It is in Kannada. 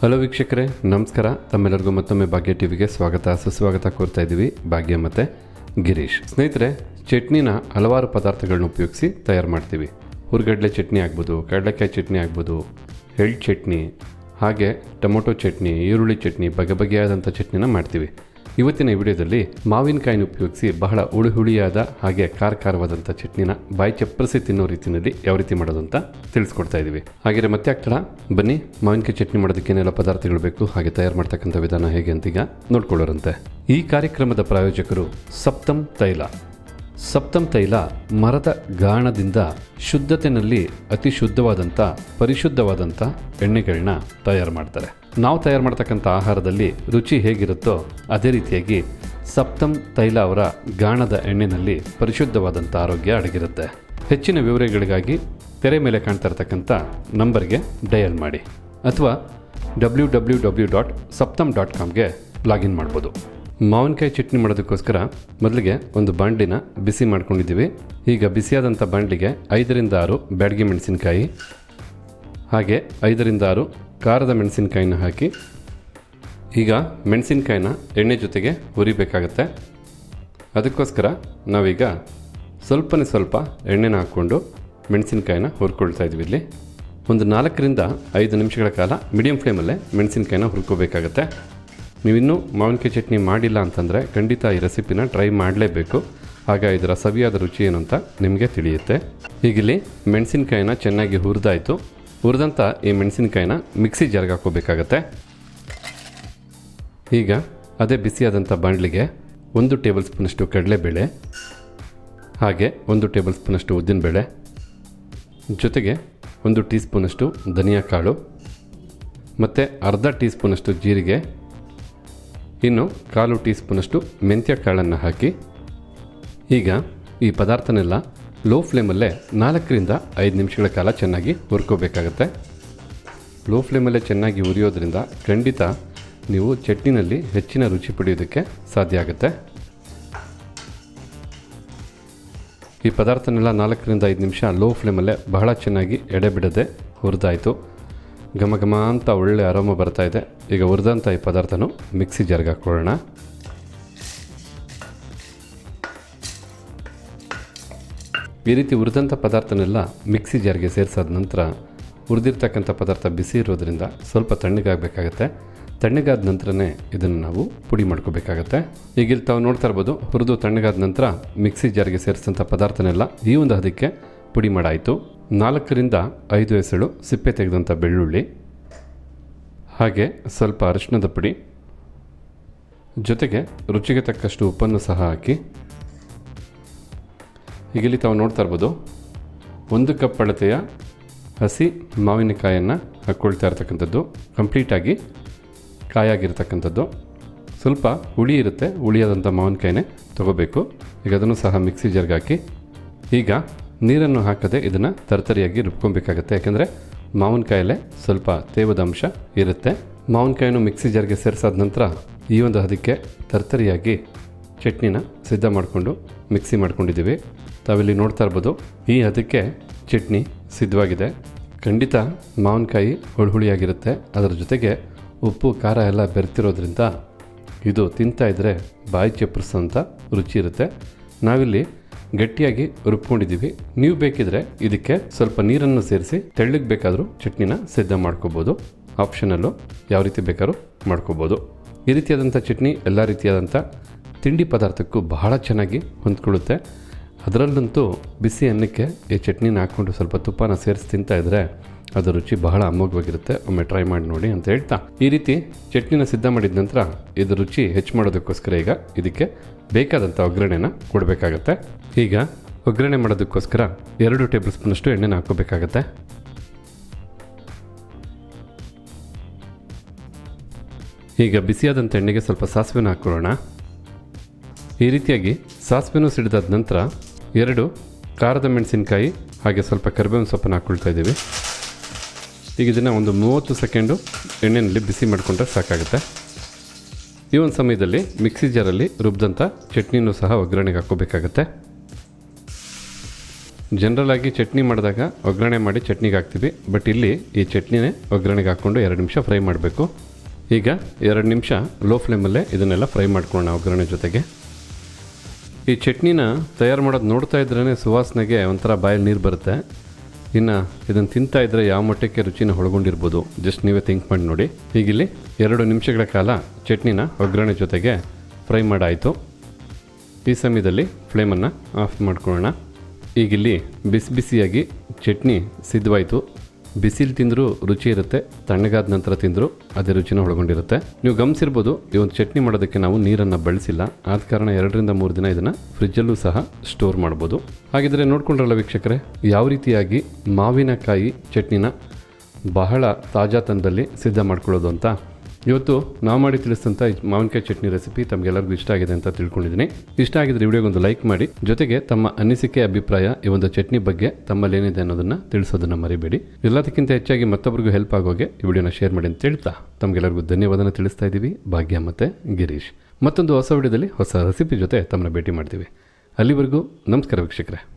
ಹಲೋ ವೀಕ್ಷಕರೇ, ನಮಸ್ಕಾರ. ತಮ್ಮೆಲ್ಲರಿಗೂ ಮತ್ತೊಮ್ಮೆ ಭಾಗ್ಯ ಟಿವಿಗೆ ಸ್ವಾಗತ. ಸುಸ್ವಾಗತ ಕೋರ್ತಾ ಇದ್ದೀವಿ ಭಾಗ್ಯ ಮತ್ತು ಗಿರೀಶ್. ಸ್ನೇಹಿತರೆ, ಚಟ್ನಿನ ಹಲವಾರು ಪದಾರ್ಥಗಳನ್ನ ಉಪಯೋಗಿಸಿ ತಯಾರು ಮಾಡ್ತೀವಿ. ಹುರ್ಗಡ್ಲೆ ಚಟ್ನಿ ಆಗ್ಬೋದು, ಕಡಲೆಕಾಯಿ ಚಟ್ನಿ ಆಗ್ಬೋದು, ಎಳ್ಳು ಚಟ್ನಿ, ಹಾಗೆ ಟೊಮೊಟೊ ಚಟ್ನಿ, ಈರುಳ್ಳಿ ಚಟ್ನಿ, ಬಗೆ ಬಗೆಯಾದಂಥ ಚಟ್ನಿನ ಮಾಡ್ತೀವಿ. ಇವತ್ತಿನ ವಿಡಿಯೋದಲ್ಲಿ ಮಾವಿನಕಾಯಿನ ಉಪಯೋಗಿಸಿ ಬಹಳ ಹುಳಿ ಹುಳಿಯಾದ ಹಾಗೆ ಖಾರ ಖಾರವಾದಂಥ ಚಟ್ನಿನ ಬಾಯಿ ಚಪ್ಪರಿಸಿ ತಿನ್ನೋ ರೀತಿಯಲ್ಲಿ ಯಾವ ರೀತಿ ಮಾಡೋದು ಅಂತ ತಿಳಿಸ್ಕೊಡ್ತಾ ಇದ್ದೀವಿ ಹಾಗೆ ಮತ್ತೆ ಆಗ್ತಾ ಬನ್ನಿ, ಮಾವಿನಕಾಯಿ ಚಟ್ನಿ ಮಾಡೋದಕ್ಕೆ ಏನೆಲ್ಲ ಪದಾರ್ಥಗಳು ಬೇಕು, ಹಾಗೆ ತಯಾರು ಮಾಡ್ತಕ್ಕಂಥ ವಿಧಾನ ಹೇಗೆ ಅಂತ ಈಗ ನೋಡ್ಕೊಳ್ಳೋರಂತೆ. ಈ ಕಾರ್ಯಕ್ರಮದ ಪ್ರಾಯೋಜಕರು ಸಪ್ತಂ ತೈಲ. ಸಪ್ತಮ್ ತೈಲ ಮರದ ಗಾಣದಿಂದ ಶುದ್ಧತೆಯಲ್ಲಿ ಅತಿ ಶುದ್ಧವಾದಂಥ ಪರಿಶುದ್ಧವಾದಂಥ ಎಣ್ಣೆಗಳನ್ನ ತಯಾರು ಮಾಡ್ತಾರೆ. ನಾವು ತಯಾರು ಮಾಡ್ತಕ್ಕಂಥ ಆಹಾರದಲ್ಲಿ ರುಚಿ ಹೇಗಿರುತ್ತೋ ಅದೇ ರೀತಿಯಾಗಿ ಸಪ್ತಮ್ ತೈಲ ಅವರ ಗಾಣದ ಎಣ್ಣೆನಲ್ಲಿ ಪರಿಶುದ್ಧವಾದಂಥ ಆರೋಗ್ಯ ಅಡಗಿರುತ್ತೆ. ಹೆಚ್ಚಿನ ವಿವರಗಳಿಗಾಗಿ ತೆರೆ ಮೇಲೆ ಕಾಣ್ತಾ ಇರತಕ್ಕಂಥ ನಂಬರ್ಗೆ ಡಯಲ್ ಮಾಡಿ. ಅಥವಾ W W W dot Saptam dot ಕಾಮ್ಗೆ login ಮಾಡ್ಬೋದು. ಮಾವಿನಕಾಯಿ ಚಟ್ನಿ ಮಾಡೋದಕ್ಕೋಸ್ಕರ ಮೊದಲಿಗೆ ಒಂದು ಬಾಂಡ್ಲಿನ ಬಿಸಿ ಮಾಡ್ಕೊಂಡಿದ್ದೀವಿ. ಈಗ ಬಿಸಿಯಾದಂಥ ಬಾಂಡ್ಲಿಗೆ ಐದರಿಂದ ಆರು ಬ್ಯಾಡಗಿ ಮೆಣಸಿನಕಾಯಿ, ಹಾಗೆ ಐದರಿಂದ ಆರು ಖಾರದ ಮೆಣಸಿನಕಾಯಿನ ಹಾಕಿ, ಈಗ ಮೆಣಸಿನಕಾಯಿನ ಎಣ್ಣೆ ಜೊತೆಗೆ ಹುರಿಬೇಕಾಗತ್ತೆ. ಅದಕ್ಕೋಸ್ಕರ ನಾವೀಗ ಸ್ವಲ್ಪನೇ ಸ್ವಲ್ಪ ಎಣ್ಣೆನ ಹಾಕ್ಕೊಂಡು ಮೆಣಸಿನಕಾಯಿನ ಹುರ್ಕೊಳ್ತಾ ಇದ್ವಿ ಇಲ್ಲಿ. ಒಂದು ನಾಲ್ಕರಿಂದ ಐದು ನಿಮಿಷಗಳ ಕಾಲ ಮೀಡಿಯಂ ಫ್ಲೇಮಲ್ಲೇ ಮೆಣಸಿನಕಾಯಿನ ಹುರ್ಕೋಬೇಕಾಗತ್ತೆ. ನೀವಿನ್ನೂ ಮಾವಿನಕಾಯಿ ಚಟ್ನಿ ಮಾಡಿಲ್ಲ ಅಂತಂದರೆ ಖಂಡಿತ ಈ ರೆಸಿಪಿನ ಟ್ರೈ ಮಾಡಲೇಬೇಕು. ಆಗ ಇದರ ಸವಿಯಾದ ರುಚಿ ಏನು ಅಂತ ನಿಮಗೆ ತಿಳಿಯುತ್ತೆ. ಈಗಿಲ್ಲಿ ಮೆಣಸಿನಕಾಯಿನ ಚೆನ್ನಾಗಿ ಹುರಿದಾಯಿತು. ಹುರಿದಂಥ ಈ ಮೆಣಸಿನಕಾಯಿನ ಮಿಕ್ಸಿ ಜಾರ್ಗೆ ಹಾಕೋಬೇಕಾಗತ್ತೆ ಈಗ ಅದೇ ಬಿಸಿಯಾದಂಥ ಬಾಣಲಿಗೆ ಒಂದು ಟೇಬಲ್ ಸ್ಪೂನಷ್ಟು ಕಡಲೆಬೇಳೆ, ಹಾಗೆ ಒಂದು ಟೇಬಲ್ ಸ್ಪೂನಷ್ಟು ಉದ್ದಿನಬೇಳೆ, ಜೊತೆಗೆ ಒಂದು ಟೀ ಸ್ಪೂನಷ್ಟು ಧನಿಯಾ ಕಾಳು, ಮತ್ತು ಅರ್ಧ ಟೀ ಸ್ಪೂನಷ್ಟು ಜೀರಿಗೆ, ಇನ್ನು ಕಾಲು ಟೀ ಸ್ಪೂನಷ್ಟು ಮೆಂತ್ಯ ಕಾಳನ್ನು ಹಾಕಿ, ಈಗ ಈ ಪದಾರ್ಥನೆಲ್ಲ ಲೋ ಫ್ಲೇಮಲ್ಲೇ ನಾಲ್ಕರಿಂದ ಐದು ನಿಮಿಷಗಳ ಕಾಲ ಚೆನ್ನಾಗಿ ಹುರ್ಕೋಬೇಕಾಗತ್ತೆ. ಲೋ ಫ್ಲೇಮಲ್ಲೇ ಚೆನ್ನಾಗಿ ಉರಿಯೋದ್ರಿಂದ ಖಂಡಿತ ನೀವು ಚಟ್ನಿನಲ್ಲಿ ಹೆಚ್ಚಿನ ರುಚಿ ಪಡೆಯೋದಕ್ಕೆ ಸಾಧ್ಯ ಆಗುತ್ತೆ. ಈ ಪದಾರ್ಥನೆಲ್ಲ ನಾಲ್ಕರಿಂದ ಐದು ನಿಮಿಷ ಲೋ ಫ್ಲೇಮಲ್ಲೇ ಬಹಳ ಚೆನ್ನಾಗಿ ಎಡೆಬಿಡದೆ ಹುರಿದಾಯಿತು. ಘಮ ಘಮ ಅಂತ ಒಳ್ಳೆ ಅರೋಮ ಬರ್ತಾ ಇದೆ. ಈಗ ಹುರಿದಂಥ ಈ ಪದಾರ್ಥನೂ ಮಿಕ್ಸಿ ಜಾರ್ಗೆ ಈ ರೀತಿ ಹುರಿದಂಥ ಪದಾರ್ಥನೆಲ್ಲ ಮಿಕ್ಸಿ ಜಾರ್ಗೆ ಸೇರಿಸಾದ ನಂತರ ಹುರಿದಿರ್ತಕ್ಕಂಥ ಪದಾರ್ಥ ಬಿಸಿ ಇರೋದರಿಂದ ಸ್ವಲ್ಪ ತಣ್ಣಗಾಗಬೇಕಾಗತ್ತೆ. ತಣ್ಣಗಾದ ನಂತರನೇ ಇದನ್ನು ನಾವು ಪುಡಿ ಮಾಡ್ಕೋಬೇಕಾಗತ್ತೆ. ಈಗ ಇಲ್ಲಿ ತಾವು ನೋಡ್ತಾ ಇರ್ಬೋದು, ಹುರಿದು ತಣ್ಣಗಾದ ನಂತರ ಮಿಕ್ಸಿ ಜಾರ್ಗೆ ಸೇರಿಸಿದಂಥ ಪದಾರ್ಥನೆಲ್ಲ ಈ ಒಂದು ಹದಕ್ಕೆ ಪುಡಿ ಮಾಡಾಯಿತು. ನಾಲ್ಕರಿಂದ ಐದು ಎಸಳು ಸಿಪ್ಪೆ ತೆಗೆದಂಥ ಬೆಳ್ಳುಳ್ಳಿ, ಹಾಗೆ ಸ್ವಲ್ಪ ಅರಿಶಿಣದ ಪುಡಿ, ಜೊತೆಗೆ ರುಚಿಗೆ ತಕ್ಕಷ್ಟು ಉಪ್ಪನ್ನು ಸಹ ಹಾಕಿ ಈಗ ಇಲ್ಲಿ ತಾವು ನೋಡ್ತಾ ಇರ್ಬೋದು, ಒಂದು ಕಪ್ ಅಳತೆಯ ಹಸಿ ಮಾವಿನಕಾಯನ್ನು ಹಾಕ್ಕೊಳ್ತಾ ಇರ್ತಕ್ಕಂಥದ್ದು ಕಂಪ್ಲೀಟಾಗಿ ಕಾಯಾಗಿರ್ತಕ್ಕಂಥದ್ದು. ಸ್ವಲ್ಪ ಹುಳಿ ಇರುತ್ತೆ, ಹುಳಿಯಾದಂಥ ಮಾವಿನಕಾಯಿನೇ ತೊಗೋಬೇಕು. ಈಗ ಅದನ್ನು ಸಹ ಮಿಕ್ಸಿ ಜಾರ್ಗೆ ಹಾಕಿ, ಈಗ ನೀರನ್ನು ಹಾಕದೆ ಇದನ್ನು ತರ್ತರಿಯಾಗಿ ರುಬ್ಕೊಬೇಕಾಗತ್ತೆ. ಯಾಕೆಂದರೆ ಮಾವಿನಕಾಯಲ್ಲೇ ಸ್ವಲ್ಪ ತೇವದ ಅಂಶ ಇರುತ್ತೆ. ಮಾವಿನಕಾಯನ್ನು ಮಿಕ್ಸಿ ಜಾರ್ಗೆ ಸೇರಿಸಾದ ನಂತರ ಈ ಒಂದು ಹದಕ್ಕೆ ತರ್ತರಿಯಾಗಿ ಚಟ್ನಿನ ಸಿದ್ಧ ಮಾಡಿಕೊಂಡು ಮಿಕ್ಸಿ ಮಾಡ್ಕೊಂಡಿದ್ದೀವಿ. ತಾವಿಲ್ಲಿ ನೋಡ್ತಾ ಇರ್ಬೋದು, ಈ ಅದಕ್ಕೆ ಚಟ್ನಿ ಸಿದ್ಧವಾಗಿದೆ. ಖಂಡಿತ ಮಾವಿನಕಾಯಿ ಹುಳಿಯಾಗಿರುತ್ತೆ ಅದರ ಜೊತೆಗೆ ಉಪ್ಪು, ಖಾರ ಎಲ್ಲ ಬೆರೆತಿರೋದ್ರಿಂದ ಇದು ತಿಂತಾ ಇದ್ದರೆ ಬಾಯಿ ಚಪ್ಪರಿಸೋಂಥ ರುಚಿ ಇರುತ್ತೆ. ನಾವಿಲ್ಲಿ ಗಟ್ಟಿಯಾಗಿ ರುಬ್ಕೊಂಡಿದ್ದೀವಿ. ನೀವು ಬೇಕಿದ್ರೆ ಇದಕ್ಕೆ ಸ್ವಲ್ಪ ನೀರನ್ನು ಸೇರಿಸಿ ತೆಳ್ಳಗೆ ಬೇಕಾದರೂ ಚಟ್ನಿನ ಸಿದ್ಧ ಮಾಡ್ಕೋಬೋದು. ಆಪ್ಷನಲ್ಲು ಯಾವ ರೀತಿ ಬೇಕಾದ್ರೂ ಮಾಡ್ಕೋಬೋದು. ಈ ರೀತಿಯಾದಂಥ ಚಟ್ನಿ, ಎಲ್ಲ ರೀತಿಯಾದಂಥ ತಿಂಡಿ ಪದಾರ್ಥಕ್ಕೂ ಬಹಳ ಚೆನ್ನಾಗಿ ಹೊಂದ್ಕೊಳ್ಳುತ್ತೆ. ಅದರಲ್ಲಂತೂ ಬಿಸಿ ಅನ್ನಕ್ಕೆ ಈ ಚಟ್ನಿನ ಹಾಕ್ಕೊಂಡು ಸ್ವಲ್ಪ ತುಪ್ಪನ ಸೇರಿಸಿ ತಿಂತಾ ಇದ್ರೆ ಅದರ ರುಚಿ ಬಹಳ ಅಮೋಘವಾಗಿರುತ್ತೆ. ಒಮ್ಮೆ ಟ್ರೈ ಮಾಡಿ ನೋಡಿ ಅಂತ ಹೇಳ್ತಾ. ಈ ರೀತಿ ಚಟ್ನಿನ ಸಿದ್ಧ ಮಾಡಿದ ನಂತರ ಇದು ರುಚಿ ಹೆಚ್ಚು ಮಾಡೋದಕ್ಕೋಸ್ಕರ ಈಗ ಇದಕ್ಕೆ ಬೇಕಾದಂಥ ಒಗ್ಗರಣೆನ ಕೊಡಬೇಕಾಗತ್ತೆ. ಈಗ ಒಗ್ಗರಣೆ ಮಾಡೋದಕ್ಕೋಸ್ಕರ ಎರಡು ಟೇಬಲ್ ಸ್ಪೂನಷ್ಟು ಎಣ್ಣೆನ ಹಾಕೋಬೇಕಾಗತ್ತೆ ಈಗ ಬಿಸಿಯಾದಂಥ ಎಣ್ಣೆಗೆ ಸ್ವಲ್ಪ ಸಾಸಿವೆನ ಹಾಕೊಳ್ಳೋಣ ಈ ರೀತಿಯಾಗಿ ಸಾಸಿವೆನೂ ಸಿಡಿದಾದ ನಂತರ ಎರಡು, ಖಾರದ ಮೆಣಸಿನಕಾಯಿ ಹಾಗೆ ಸ್ವಲ್ಪ ಕರಿಬೇವಿನ ಸೊಪ್ಪನ್ನು ಹಾಕ್ಕೊಳ್ತಾ ಇದ್ದೀವಿ. ಈಗ ಇದನ್ನು ಒಂದು ಮೂವತ್ತು ಸೆಕೆಂಡು ಎಣ್ಣೆಯಲ್ಲಿ ಬಿಸಿ ಮಾಡಿಕೊಂಡ್ರೆ ಸಾಕಾಗುತ್ತೆ. ಈ ಒಂದು ಸಮಯದಲ್ಲಿ ಮಿಕ್ಸಿ ಜಾರಲ್ಲಿ ರುಬ್ಬಿದಂಥ ಚಟ್ನಿನೂ ಸಹ ಒಗ್ಗರಣೆಗೆ ಹಾಕ್ಕೋಬೇಕಾಗತ್ತೆ. ಜನರಲ್ಲಾಗಿ ಚಟ್ನಿ ಮಾಡಿದಾಗ ಒಗ್ಗರಣೆ ಮಾಡಿ ಚಟ್ನಿಗೆ ಹಾಕ್ತೀವಿ. ಬಟ್ ಇಲ್ಲಿ ಈ ಚಟ್ನಿನೇ ಒಗ್ಗರಣೆಗೆ ಹಾಕ್ಕೊಂಡು ಎರಡು ನಿಮಿಷ ಫ್ರೈ ಮಾಡಬೇಕು. ಈಗ ಎರಡು ನಿಮಿಷ ಲೋ ಫ್ಲೇಮಲ್ಲೇ ಇದನ್ನೆಲ್ಲ ಫ್ರೈ ಮಾಡ್ಕೊಳ್ಳೋಣ ಒಗ್ಗರಣೆ ಜೊತೆಗೆ. ಈ ಚಟ್ನಿನ ತಯಾರು ಮಾಡೋದು ನೋಡ್ತಾ ಇದ್ರೇ ಸುವಾಸನೆಗೆ ಒಂಥರ ಬಾಯಲ್ಲಿ ನೀರು ಬರುತ್ತೆ. ಇನ್ನು ಇದನ್ನು ತಿಂತಾ ಇದ್ರೆ ಯಾವ ಮಟ್ಟಕ್ಕೆ ರುಚಿನ ಒಳಗೊಂಡಿರ್ಬೋದು. ಜಸ್ಟ್ ನೀವೇ ಥಿಂಕ್ ಮಾಡಿ ನೋಡಿ. ಹೀಗಿಲ್ಲಿ ಎರಡು ನಿಮಿಷಗಳ ಕಾಲ ಚಟ್ನಿನ ಒಗ್ಗರಣೆ ಜೊತೆಗೆ ಫ್ರೈ ಮಾಡಾಯಿತು. ಈ ಸಮಯದಲ್ಲಿ ಫ್ಲೇಮನ್ನು ಆಫ್ ಮಾಡ್ಕೊಳ್ಳೋಣ. ಈಗಿಲ್ಲಿ ಬಿಸಿ ಬಿಸಿಯಾಗಿ ಚಟ್ನಿ ಸಿದ್ಧವಾಯಿತು. ಬಿಸಿಲು ತಿಂದರೂ ರುಚಿ ಇರುತ್ತೆ, ತಣ್ಣಗಾದ ನಂತರ ತಿಂದರೂ ಅದೇ ರುಚಿನ ಒಳಗೊಂಡಿರುತ್ತೆ. ನೀವು ಗಮನಿಸಿರ್ಬೋದು, ಈ ಒಂದು ಚಟ್ನಿ ಮಾಡೋದಕ್ಕೆ ನಾವು ನೀರನ್ನು ಬಳಸಿಲ್ಲ. ಆದ ಕಾರಣ ಎರಡರಿಂದ ಮೂರು ದಿನ ಇದನ್ನು ಫ್ರಿಜ್ಜಲ್ಲೂ ಸಹ ಸ್ಟೋರ್ ಮಾಡ್ಬೋದು. ಹಾಗಿದ್ರೆ ನೋಡ್ಕೊಂಡ್ರಲ್ಲ ವೀಕ್ಷಕರೇ, ಯಾವ ರೀತಿಯಾಗಿ ಮಾವಿನಕಾಯಿ ಚಟ್ನಿನ ಬಹಳ ತಾಜಾತನದಲ್ಲಿ ಸಿದ್ಧ ಮಾಡ್ಕೊಳ್ಳೋದು ಅಂತ? ಇವತ್ತು ನಾವು ಮಾಡಿ ತಿಳಿಸಿದಂಥ ಮಾವಿನಕಾಯಿ ಚಟ್ನಿ ರೆಸಿಪಿ ತಮಗೆಲ್ಲರಿಗೂ ಇಷ್ಟ ಆಗಿದೆ ಅಂತ ತಿಳ್ಕೊಂಡಿದ್ದೀನಿ. ಇಷ್ಟ ಆಗಿದ್ರೆ ವಿಡಿಯೋಗೆ ಒಂದು ಲೈಕ್ ಮಾಡಿ. ಜೊತೆಗೆ ತಮ್ಮ ಅನಿಸಿಕೆ, ಅಭಿಪ್ರಾಯ ಈ ಒಂದು ಚಟ್ನಿ ಬಗ್ಗೆ ತಮ್ಮಲ್ಲಿ ಏನಿದೆ ಅನ್ನೋದನ್ನ ತಿಳಿಸೋದನ್ನ ಮರಿಬೇಡಿ. ಎಲ್ಲದಕ್ಕಿಂತ ಹೆಚ್ಚಾಗಿ ಮತ್ತೊಬ್ಬರಿಗೂ ಹೆಲ್ಪ್ ಆಗೋಗೆ ಈ ವಿಡಿಯೋನ ಶೇರ್ ಮಾಡಿ ಅಂತ ಹೇಳ್ತಾ ತಮಗೆಲ್ಲರಿಗೂ ಧನ್ಯವಾದನ ತಿಳಿಸ್ತಾ ಇದ್ದೀವಿ. ಭಾಗ್ಯ ಮತ್ತು ಗಿರೀಶ್. ಮತ್ತೊಂದು ಹೊಸ ವಿಡಿಯೋದಲ್ಲಿ ಹೊಸ ರೆಸಿಪಿ ಜೊತೆ ತಮ್ಮನ್ನ ಭೇಟಿ ಮಾಡ್ತೀವಿ. ಅಲ್ಲಿವರೆಗೂ ನಮಸ್ಕಾರ ವೀಕ್ಷಕರೇ.